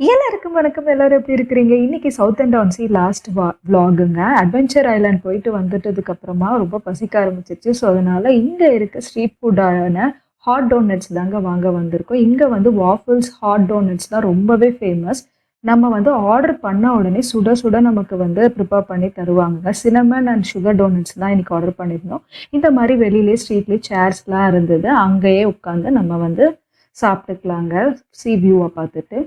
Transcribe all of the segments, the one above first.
எல்லாருக்கும் வணக்கம். எல்லாரும் எப்படி இருக்கிறீங்க? இன்னைக்கு சவுத் அண்ட் சி லாஸ்ட் விலாகுங்க அட்வென்ச்சர் ஐலாண்ட் போயிட்டு வந்துட்டதுக்கு அப்புறமா ரொம்ப பசிக்க ஆரம்பிச்சிச்சு ஸோ அதனால இங்க இருக்க ஸ்ட்ரீட் ஃபுட்டான ஹாட் டோனட்ஸ் தாங்க வாங்க வந்திருக்கோம். இங்க வந்து வாஃபிள்ஸ் ஹாட் டோனட்ஸ் தான் ரொம்பவே ஃபேமஸ் நம்ம வந்து ஆர்டர் பண்ண உடனே சுட சுட நமக்கு வந்து ப்ரிப்பேர் பண்ணி தருவாங்க சினமன் அண்ட் சுகர் டோனட்ஸ் தான் இன்னைக்கு ஆர்டர் பண்ணியிருந்தோம் இந்த மாதிரி வெளியிலே ஸ்ட்ரீட்லேயே சேர்ஸ்லாம் இருந்தது. அங்கேயே உட்காந்து நம்ம வந்து சாப்பிட்டுக்கலாங்க. சீ வியூவை பார்த்துட்டு.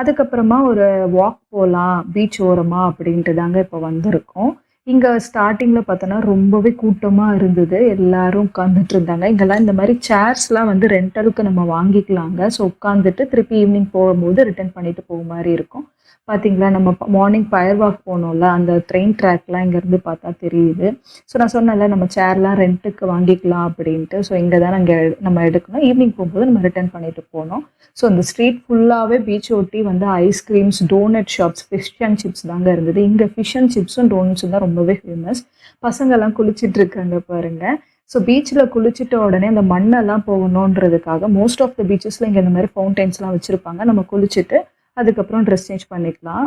அதுக்கப்புறமா ஒரு வாக் போகலாம் பீச் ஓரமா அப்படின்ட்டு தாங்க இப்போ வந்திருக்கோம். இங்கே ஸ்டார்டிங்கில் பார்த்தோன்னா ரொம்பவே கூட்டமாக இருந்தது. எல்லாரும் உட்காந்துட்டு இருந்தாங்க. இங்கெல்லாம் இந்த மாதிரி சேர்ஸ்லாம் வந்து ரெண்டலுக்கு நம்ம வாங்கிக்கலாங்க. ஸோ உட்காந்துட்டு திருப்பி ஈவினிங் போகும்போது ரிட்டர்ன் பண்ணிட்டு போக மாதிரி இருக்கும். பார்த்தீங்களா நம்ம மார்னிங் பயர் வாக் போனோம்ல அந்த ட்ரெயின் ட்ராக்லாம் இங்கேருந்து பார்த்தா தெரியுது. ஸோ நான் சொன்னேன்ல நம்ம சேர்லாம் ரெண்ட்டுக்கு வாங்கிக்கலாம் அப்படின்ட்டு. ஸோ இங்கே தான் நாங்கள் நம்ம எடுக்கணும். ஈவினிங் போகும்போது நம்ம ரிட்டர்ன் பண்ணிட்டு போனோம். ஸோ அந்த ஸ்ட்ரீட் ஃபுல்லாகவே பீச் ஒட்டி வந்து ice creams donut shops fish and chips தாங்க இருந்தது. இங்கே ஃபிஷ் அண்ட் சிப்ஸும் டோனட்ஸும் தான் ரொம்பவே ஃபேமஸ் பசங்கெல்லாம் குளிச்சுட்டு இருக்காங்க பாருங்க. ஸோ பீச்சில் குளிச்சிட்ட உடனே அந்த மண்ணெல்லாம் போகணுன்றதுக்காக மோஸ்ட் ஆஃப் த பீச்சஸில் இங்கே இந்த மாதிரி ஃபவுண்டைன்ஸ்லாம் வச்சுருப்பாங்க. நம்ம குளிச்சுட்டு அதுக்கப்புறம் ட்ரெஸ் சேஞ்ச் பண்ணிக்கலாம்.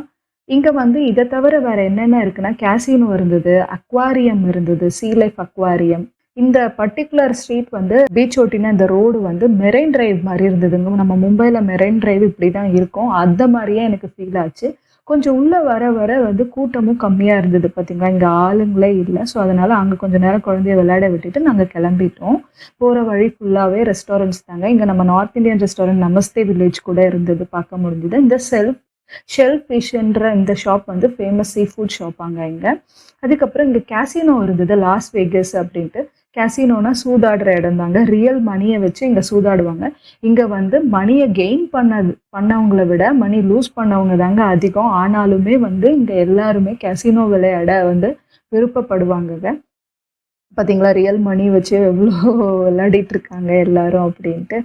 இங்கே வந்து இதை தவிர வேறு என்னென்ன இருக்குன்னா கேசினோ இருந்தது அக்வாரியம் இருந்தது சீ லைஃப் அக்வாரியம் இந்த பர்டிகுலர் ஸ்ட்ரீட் வந்து பீச் ஒட்டின இந்த ரோடு வந்து மெரைன் டிரைவ் மாதிரி இருந்ததுங்க. நம்ம மும்பையில் மெரைன் டிரைவ் இப்படி தான் இருக்கும். அந்த மாதிரியே எனக்கு ஃபீல் ஆச்சு. கொஞ்சம் உள்ளே வர வர வந்து கூட்டமும் கம்மியாக இருந்தது பார்த்தீங்களா இங்கே ஆளுங்களே இல்லை. ஸோ அதனால் அங்கே கொஞ்சம் நேரம் குழந்தைய விளையாட விட்டுட்டு நாங்கள் கிளம்பிட்டோம். போகிற வழி ஃபுல்லாகவே ரெஸ்டாரண்ட்ஸ் தாங்க. இங்கே நம்ம north Indian restaurant Namaste Village கூட இருந்தது பார்க்க முடிஞ்சது. இந்த செல்ஃப் ஷெல் ஃபிஷ்ன்ற இந்த ஷாப் வந்து ஃபேமஸ் சீ ஃபுட் ஷாப்பாங்க இங்கே. அதுக்கப்புறம் இங்கே கேசினோ இருந்தது லாஸ் வேகஸ் அப்படின்ட்டு. கேசினோனா சூதாடுற இடம் தாங்க ரியல் மணியை வச்சு இங்கே சூதாடுவாங்க. இங்கே வந்து மணியை கெயின் பண்ணது பண்ணவங்களை விட மணி லூஸ் பண்ணவங்க தாங்க அதிகம். ஆனாலுமே வந்து இங்கே எல்லாருமே கேசினோ விளையாட வந்து விருப்பப்படுவாங்கங்க. பார்த்தீங்களா ரியல் மணி வச்சு எவ்வளோ விளையாடிட்டு இருக்காங்க எல்லாரும் அப்படின்ட்டு.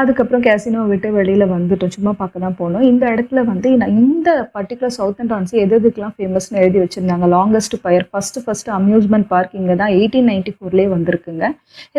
அதுக்கப்புறம் கேசினோ விட்டு வெளியில் வந்துட்டோம். சும்மா பார்க்க தான் போனோம். இந்த இடத்துல வந்து நான் இந்த பர்டிகுலர் சவுத் அண்ட் டான்ஸ் எது எதுக்கெலாம் ஃபேமஸ்னு எழுதி வச்சுருந்தாங்க. Longest pier first first amusement park இங்கே தான் எயிட்டீன் நைன்டி ஃபோர்லேயே வந்திருக்குங்க.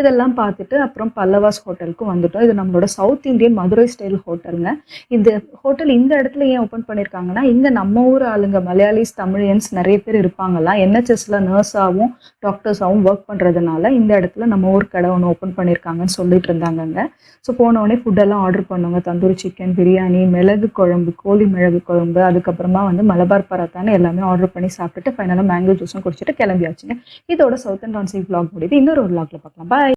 இதெல்லாம் பார்த்துட்டு அப்புறம் பல்லவாஸ் ஹோட்டலுக்கும் வந்துட்டோம். இது நம்மளோட சவுத் இந்தியன் மதுரை ஸ்டைல் ஹோட்டலுங்க. இந்த ஹோட்டல் இந்த இடத்துல ஏன் ஓப்பன் பண்ணியிருக்காங்கன்னா இங்கே நம்ம ஊர் ஆளுங்க மலையாளிஸ் தமிழியன்ஸ் நிறைய பேர் இருப்பாங்களாம். என்ஹெச்எஸ்ல நர்ஸாகவும் டாக்டர்ஸாகவும் ஒர்க் பண்ணுறதுனால இந்த இடத்துல நம்ம ஊர் கடை ஒன்று ஓப்பன் பண்ணியிருக்காங்கன்னு சொல்லிட்டு இருந்தாங்கங்க. ஸோ போனவுடனே ஃபுட்டெல்லாம் ஆர்டர் பண்ணுங்க. தந்தூரி சிக்கன் பிரியாணி மிளகு குழம்பு கோழி மிளகு குழம்பு அதுக்கப்புறமா வந்து மலபார் பராத்தான்னு எல்லாமே ஆர்டர் பண்ணி சாப்பிட்டுட்டு ஃபைனலாக மேங்கோ ஜூஸும் குடிச்சிட்டு கிளம்பியாச்சுங்க. இதோட சவுத் அண்ட் டான்சி vlog முடியுது. இன்னொரு ஒரு பார்க்கலாம். பாய்